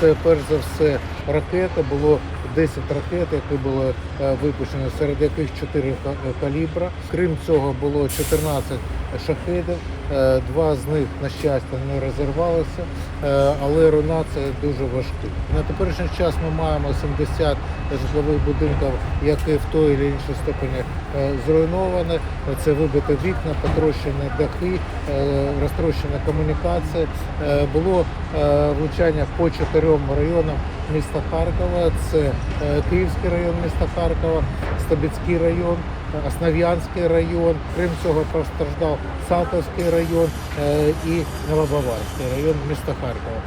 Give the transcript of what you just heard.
це перш за все ракети. Було 10 ракет, які були е, випущені, серед яких 4 калібра. Крім цього, було 14 шахедів. Е, Два з них, на щастя, не розірвалися, е, але руйнація дуже важкі. На теперішній час ми маємо 70 житлових будинків, які в той чи іншій степені е, зруйновані. Це вибиті вікна, потрощені дахи, е, розтрощені комунікації. Е, Було е, влучання по чотирьом районам міста Харкова. Це е, Київський район міста Харкова, Стабіцький район, е, Основ'янський район. Крім цього, постраждав Салтовський район е, і Новобаварський район міста Харкова.